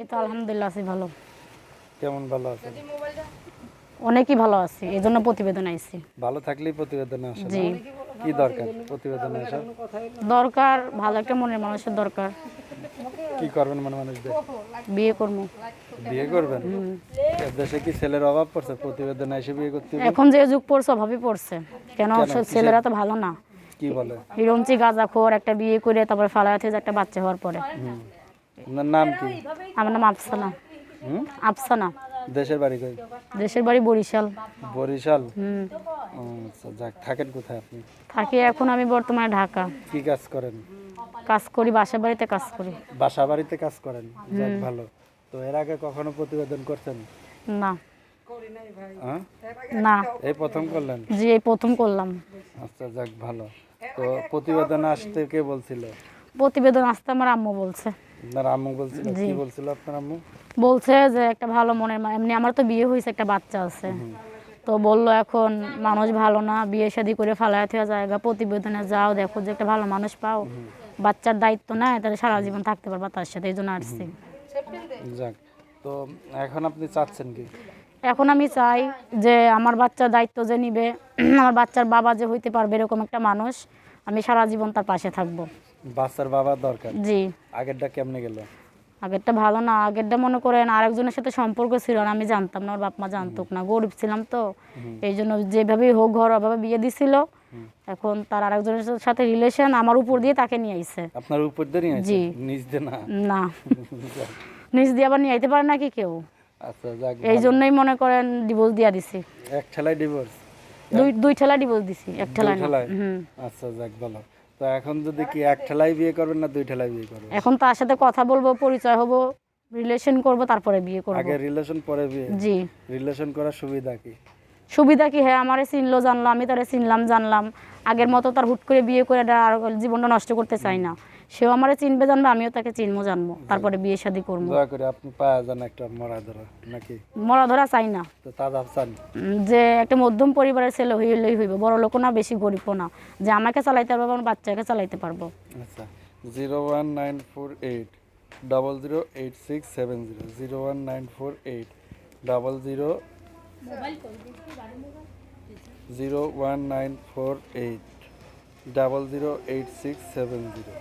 এই তো আলহামদুলিল্লাহ আছি ভালো। কেমন ভালো আছেন? অনেকই ভালো আছি এই জন্য প্রতিবেদন আইছি। ভালো থাকলেই প্রতিবেদনে আসেন জি। কি দরকার প্রতিবেদনে আসা দরকার ভালো একটা মনের মানুষের দরকার। কি করবেন মানে মানুষদের বিয়ে করব। বিয়ে করবেন? দেশে কি ছেলের অভাব পড়ছে? প্রতিবেদনে এসে বিয়ে করতে এখন যে যুগ পড়ছে অভাবই পড়ছে। কেন? ছেলেরা তো ভালো না। কি বলে? হিরমচি গাঁজা খোর একটা বিয়ে করে তারপরে ফালায় থেকে একটা বাচ্চা হওয়ার পরে। আপনার নাম কি? আমার নাম আফসানা। হুম? আফসানা। দেশের বাড়ি কই? দেশের বাড়ি বরিশাল। বরিশাল? হুম। আচ্ছা, যাক থাকেন কোথায় আপনি? থাকি এখন আমি বর্তমানে ঢাকা। কি কাজ করেন? কাজ করি বাসা বাড়িতে কাজ করি। বাসা বাড়িতে কাজ করেন? যাক ভালো। তো এর আগে কখনো প্রতিবেদন করছেন? না। হ্যাঁ? না। এই প্রথম করলেন? জি এই প্রথম করলাম। আচ্ছা যাক ভালো। তো প্রতিবেদন আসতে কে বলছিল? প্রতিবেদন আসতে আমার আম্মু বলছে। আপনার আম্মু বলছিল কি বলছিল আপনার আম্মু? বলছে যে একটা ভালো মনের এমনি আমার তো বিয়ে হয়েছে একটা বাচ্চা আছে। তো বলল এখন মানুষ ভালো না বিয়ে শাদি করে ফালায় থেকে জায়গা প্রতিবেদনে যাও দেখো যে একটা ভালো মানুষ পাও। বাচ্চার দায়িত্ব নেয় তাহলে সারা জীবন থাকতে পারবা তার সাথে এই জন্য আসছি। যাক তো এখন আপনি চাচ্ছেন কি? এখন আমি চাই যে আমার বাচ্চার দায়িত্ব যে নিবে আমার বাচ্চার বাবা যে হইতে পারবে এরকম একটা মানুষ। আমি সারা জীবন তার পাশে থাকব। বাচ্চার বাবার দরকার? জি। আগেরটা কেমনে গেল? আগেরটা ভালো না আগেরটা মনে করেন আরেকজনের সাথে সম্পর্ক ছিল না আমি জানতাম না ওর বাপ মা জানতুক না গরিব ছিলাম তো। এই জন্য যেভাবেই হোক ঘর অভাবে বিয়ে দিছিল। এখন তার আরেকজনের সাথে রিলেশন আমার উপর দিয়ে তাকে নিয়ে আইছে। আপনার উপর দিয়ে নিয়ে জি। নিচ দিয়ে না? না। নিজ দিয়ে আবার নিয়ে আইতে পারে নাকি কেউ? আচ্ছা যাক এই জন্যই মনে করেন ডিভোর্স দিয়া দিছি। এক ঠেলায় ডিভোর্স দুই দুই ঠেলা ডিভোর্স দিছি এক ঠেলা না ঠেলায়? আচ্ছা যাক ভালো। তো এখন যদি কি এক ঠেলায় বিয়ে করবেন না দুই ঠেলায় বিয়ে করবেন? এখন তার সাথে কথা বলব পরিচয় হব রিলেশন করব তারপরে বিয়ে করব। আগে রিলেশন পরে বিয়ে? জি। রিলেশন করার সুবিধা কি? সুবিধা কি? হ্যাঁ আমারে চিনলো জানলো আমি তারে চিনলাম জানলাম। আগের মতো তার হুট করে বিয়ে করে আর জীবনটা নষ্ট করতে চাই না। সেও আমারে চিনবে জানবে আমিও তাকে চিনবো জানব। তারপরে বিয়ে শাদি করব। দয়া করে আপনি পায়া যান একটা মরা ধরা নাকি? মরা ধরা চাই না। তো যে একটা মধ্যম পরিবারের ছেলে হইলেই হইবে বড় লোকও না বেশি গরিবও না। যে আমাকে চালাইতে পারব আমার বাচ্চাকে চালাইতে পারব। আচ্ছা zero one nine four eight double zero eight six seven zero zero one nine four eight double zero zero one nine four eight double zero eight six seven zero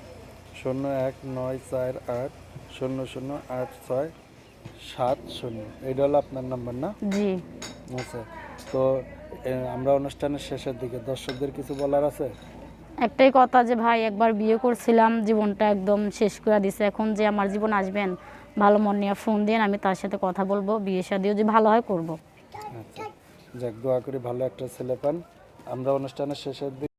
শূন্য এক নয় চার আট শূন্য শূন্য আট ছয় সাত শূন্য। এইটা হলো আপনার নাম্বার না? জি। আচ্ছা তো এ, আমরা অনুষ্ঠানের শেষের দিকে দর্শকদের কিছু বলার আছে? একটাই কথা যে ভাই একবার বিয়ে করছিলাম জীবনটা একদম শেষ করে দিছে। এখন যে আমার জীবন আসবেন ভালো মন নিয়ে ফোন দিন আমি তার সাথে কথা বলব বিয়ে শাদিও যে ভালো হয় করব। যাক দোয়া করি ভালো একটা ছেলে পান। আমরা অনুষ্ঠানের শেষের দিকে